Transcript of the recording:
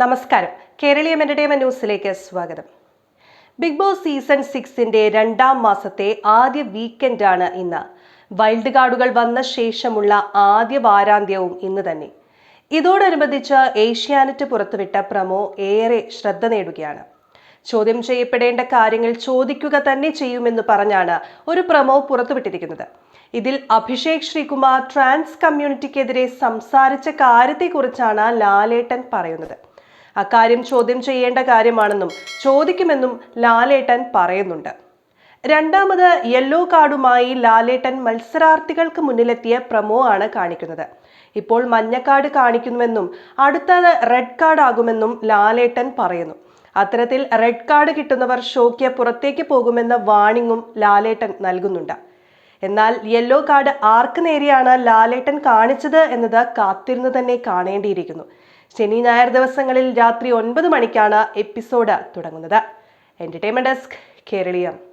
നമസ്കാരം. കേരളീയ എന്റർടൈൻമെന്റ് ന്യൂസിലേക്ക് സ്വാഗതം. ബിഗ് ബോസ് സീസൺ സിക്സിന്റെ രണ്ടാം മാസത്തെ ആദ്യ വീക്കെൻഡാണ് ഇന്ന്. വൈൽഡ് കാർഡുകൾ വന്ന ശേഷമുള്ള ആദ്യ വാരാന്ത്യവും ഇന്ന് തന്നെ. ഇതോടനുബന്ധിച്ച് ഏഷ്യാനെറ്റ് പുറത്തുവിട്ട പ്രമോ ഏറെ ശ്രദ്ധ നേടുകയാണ്. ചോദ്യം ചെയ്യപ്പെടേണ്ട കാര്യങ്ങൾ ചോദിക്കുക തന്നെ ചെയ്യുമെന്ന് പറഞ്ഞാണ് ഒരു പ്രമോ പുറത്തുവിട്ടിരിക്കുന്നത്. ഇതിൽ അഭിഷേക് ശ്രീകുമാർ ട്രാൻസ് കമ്മ്യൂണിറ്റിക്കെതിരെ സംസാരിച്ച കാര്യത്തെക്കുറിച്ചാണ് ലാലേട്ടൻ പറയുന്നത്. അക്കാര്യം ചോദ്യം ചെയ്യേണ്ട കാര്യമാണെന്നും ചോദിക്കുമെന്നും ലാലേട്ടൻ പറയുന്നുണ്ട്. രണ്ടാമത് യെല്ലോ കാർഡുമായി ലാലേട്ടൻ മത്സരാർത്ഥികൾക്ക് മുന്നിലെത്തിയ പ്രമോ ആണ് കാണിക്കുന്നത്. ഇപ്പോൾ മഞ്ഞക്കാർഡ് കാണിക്കുന്നുവെന്നും അടുത്തത് റെഡ് കാർഡ് ആകുമെന്നും ലാലേട്ടൻ പറയുന്നു. അത്തരത്തിൽ റെഡ് കാർഡ് കിട്ടുന്നവർ ഷോയ്ക്ക് പുറത്തേക്ക് പോകുമെന്ന വാണിങ്ങും ലാലേട്ടൻ നൽകുന്നുണ്ട്. എന്നാൽ യെല്ലോ കാർഡ് ആർക്ക് നേരെയാണ് ലാലേട്ടൻ കാണിച്ചത് എന്നത് കാത്തിരുന്ന് തന്നെ കാണേണ്ടിയിരിക്കുന്നു. ശനി ഞായർ ദിവസങ്ങളിൽ രാത്രി ഒൻപത് മണിക്കാണ് എപ്പിസോഡ് തുടങ്ങുന്നത്. Entertainment desk Keraleeyam